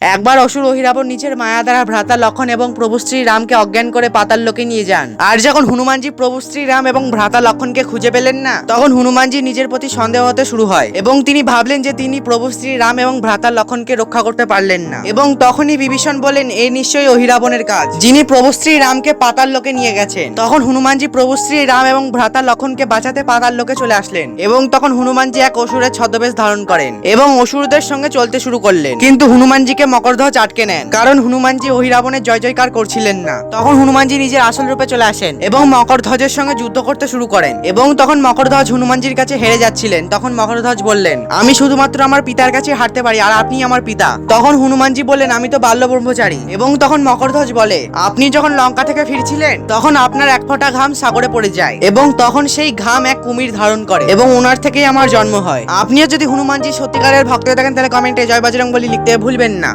একবার অসুর অহিরাবণ নিচের মায়া দ্বারা ভ্রাতা লক্ষণ এবং প্রভু শ্রী রামকে অজ্ঞান করে পাতাল লোকে নিয়ে যান। আর যখন হনুমানজি প্রভু শ্রী রাম এবং ভ্রাতা লক্ষণকে খুঁজে পেলেন না, তখন হনুমানজি নিজের প্রতি সন্দেহ হতে শুরু হয় এবং তিনি ভাবলেন যে তিনি প্রভু শ্রী রাম এবং ভ্রাতা লক্ষণকে রক্ষা করতে পারলেন না। এবং তখনই বিভীষণ বলেন এই নিশ্চয়ই অহিরাবণের কাজ। যিনি প্রভু শ্রী রামকে পাতাল লোকে নিয়ে গেছেন, তখন হনুমানজি প্রভু শ্রী রাম এবং ভ্রাতা লক্ষণকে বাঁচাতে পাতাল লোকে চলে আসলেন এবং তখন হনুমানজি এক অসুরের ছদ্মবেশ ধারণ করেন এবং অসুরদের সঙ্গে চলতে শুরু করলেন। কিন্তু হনুমানজিকে মকরধ্বজ আটকে নেন। কারণ হনুমানজি অহিরাবণের জয় জয়কার করছিলেন না। তখন হনুমানজি নিজের আসল রূপে চলে আসেন এবং মকরধ্বজের সঙ্গে যুদ্ধ করতে শুরু করেন এবং তখন মকরধ্বজ হনুমানজির কাছে হেরে যাচ্ছিলেন। তখন মকরধ্বজ বললেন, আমি শুধুমাত্র আমার পিতার কাছে হারতে পারি, আর আপনি আমার পিতা। তখন হনুমানজি বললেন, আমি তো বাল্য ব্রহ্মচারী এবং তখন মকরধ্বজ বলে, আপনি যখন লঙ্কা থেকে ফিরছিলেন, তখন আপনার এক ফোঁটা ঘাম সাগরে পড়ে যায় এবং তখন সেই ঘাম এক কুমির ধারণ করে এবং ওনার থেকেই আমার জন্ম হয়। আপনিও যদি হনুমানজি সত্যিকারের ভক্ত থাকেন, তাহলে কমেন্টে জয় বজরং বলি লিখতে ভুলবেন না।